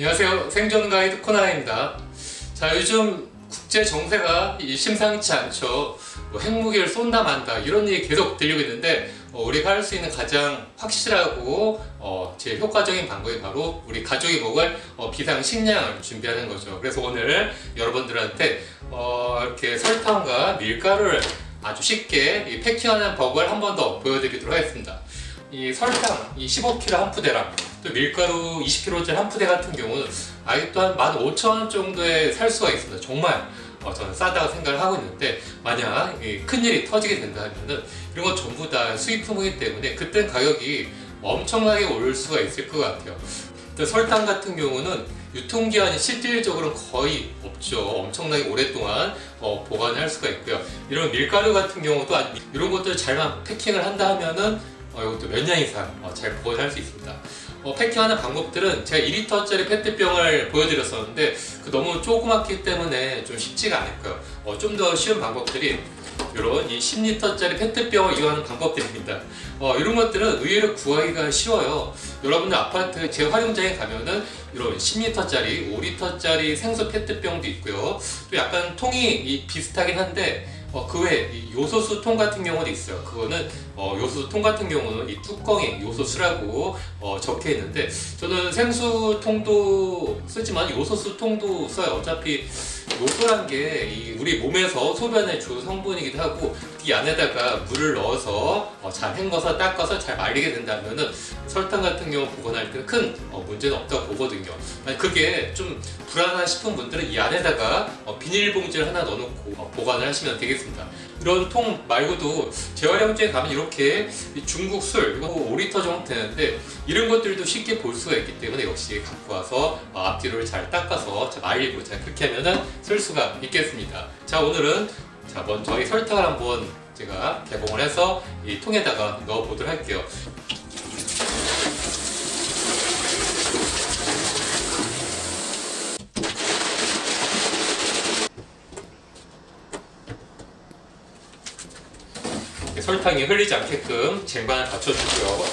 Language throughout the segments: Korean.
안녕하세요. 생존 가이드 코나입니다. 자, 요즘 국제 정세가 이 심상치 않죠. 뭐 핵무기를 쏜다 만다 이런 얘기 계속 들리고 있는데 어, 우리가 할 수 있는 가장 확실하고 어, 제일 효과적인 방법이 바로 우리 가족이 먹을 어, 비상 식량을 준비하는 거죠. 그래서 오늘 여러분들한테 어, 이렇게 설탕과 밀가루를 아주 쉽게 이 패킹하는 법을 한 번 더 보여드리도록 하겠습니다. 이 설탕 이 15kg 한 푸대랑 또 밀가루 20kg짜리 한 푸대 같은 경우는 아직도 한 15,000원 정도에 살 수가 있습니다. 정말 어, 저는 싸다고 생각을 하고 있는데 만약 이 큰일이 터지게 된다면은 이런 건 전부 다 수입품이기 때문에 그때 가격이 엄청나게 오를 수가 있을 것 같아요. 또 설탕 같은 경우는 유통기한이 실질적으로는 거의 없죠. 엄청나게 오랫동안 어, 보관할 수가 있고요. 이런 밀가루 같은 경우도 이런 것들 잘만 패킹을 한다 하면은 어, 이것도 몇 년 이상 어, 잘 보관할 수 있습니다. 어, 패킹하는 방법들은 제가 2리터짜리 페트병을 보여드렸었는데 그 너무 조그맣기 때문에 좀 쉽지가 않을 거예요. 어, 좀 더 쉬운 방법들이 이런 이 10리터짜리 페트병을 이용하는 방법들입니다. 어, 이런 것들은 의외로 구하기가 쉬워요. 여러분들 아파트 재활용장에 가면은 이런 10리터짜리, 5리터짜리 생수 페트병도 있고요. 또 약간 통이 이 비슷하긴 한데 어, 그 외에 이 요소수 통 같은 경우도 있어요. 그거는 어, 요소수 통 같은 경우는 이 뚜껑에 요소수라고 어, 적혀 있는데 저는 생수 통도 쓰지만 요소수 통도 써요. 어차피 요소란 게 이 우리 몸에서 소변의 주 성분이기도 하고 이 안에다가 물을 넣어서 어, 잘 헹궈서 닦아서 잘 말리게 된다면은 설탕 같은 경우 보관할 때는 큰 어, 문제는 없다고 보거든요. 그게 좀 불안한 싶은 분들은 이 안에다가 어, 비닐봉지를 하나 넣어놓고 어, 보관을 하시면 되겠습니다. 이런 통 말고도 재활용제에 가면 이렇게 이 중국 술 이거 5리터 정도 되는데 이런 것들도 쉽게 볼 수가 있기 때문에 역시 갖고 와서 어, 앞뒤를 잘 닦아서 잘 말리고 자 그렇게 하면은 쓸 수가 있겠습니다. 자 오늘은 자 먼저 이 설탕을 한번 제가 개봉을 해서 이 통에다가 넣어 보도록 할게요. 설탕이 흘리지 않게끔 쟁반을 받쳐주고요.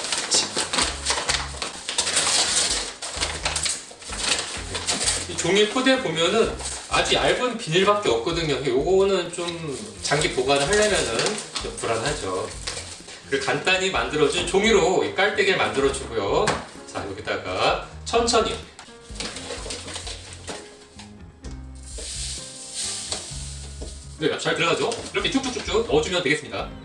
이 종이 포대 보면은 아주 얇은 비닐밖에 없거든요. 요거는 좀 장기 보관을 하려면은 좀 불안하죠. 그리고 간단히 만들어준 종이로 이 깔때기를 만들어주고요. 자, 여기다가 천천히 네, 잘 들어가죠? 이렇게 쭉쭉쭉쭉 넣어주면 되겠습니다.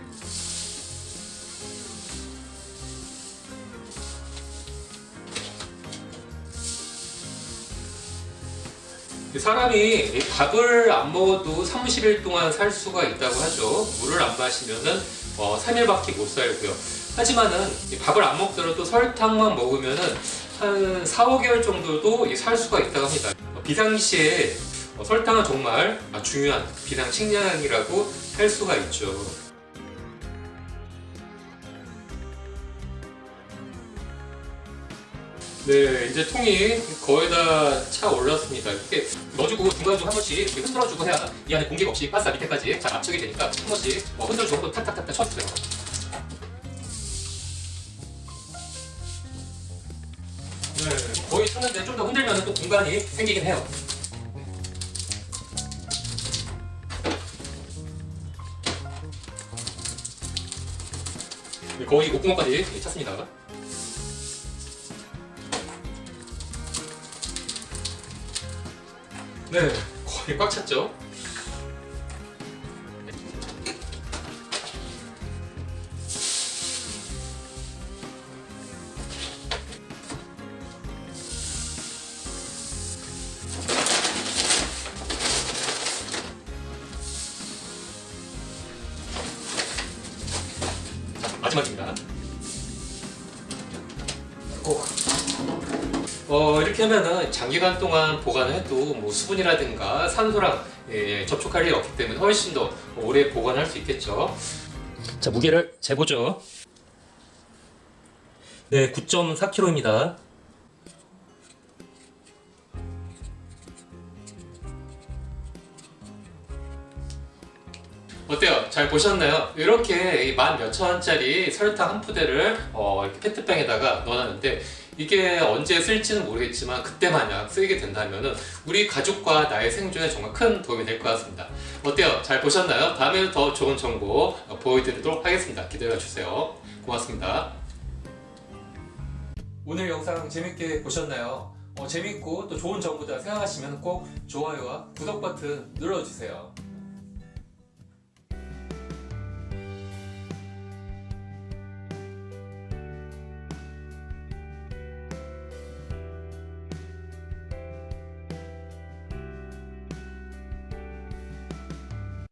사람이 밥을 안 먹어도 30일 동안 살 수가 있다고 하죠. 물을 안 마시면은 어, 3일밖에 못 살고요. 하지만은 이 밥을 안 먹더라도 설탕만 먹으면은 한 4, 5개월 정도도 이살 수가 있다고 합니다. 어, 비상시에 어, 설탕은 정말 아, 중요한 비상 식량이라고 할 수가 있죠. 네, 이제 통이 거의 다 차 올랐습니다. 이렇게 넣어주고 중간중간 한 번씩 이렇게 흔들어주고 해야 이 안에 공기가 없이 가스가 밑에까지 잘 압축이 되니까 한 번씩 뭐 흔들어주고 한번 탁탁탁탁 쳐주세요. 네, 거의 쳤는데 좀 더 흔들면 또 공간이 생기긴 해요. 네, 거의 목구멍까지 찼습니다. 네, 거의 꽉 찼죠. 자, 마지막입니다. 오. 어, 이렇게 하면은 장기간 동안 보관해도 뭐 수분이라든가 산소랑 예, 접촉할 일이 없기 때문에 훨씬 더 오래 보관할 수 있겠죠. 자, 무게를 재보죠. 네, 9.4kg입니다. 어때요? 잘 보셨나요? 이렇게 만 몇천 원짜리 설탕 한 푸대를 어, 이렇게 페트병에다가 넣어놨는데 이게 언제 쓸지는 모르겠지만 그때 만약 쓰이게 된다면 우리 가족과 나의 생존에 정말 큰 도움이 될 것 같습니다. 어때요? 잘 보셨나요? 다음에도 더 좋은 정보 보여드리도록 하겠습니다. 기대해 주세요. 고맙습니다. 오늘 영상 재밌게 보셨나요? 어, 재밌고 또 좋은 정보다 생각하시면 꼭 좋아요와 구독 버튼 눌러주세요.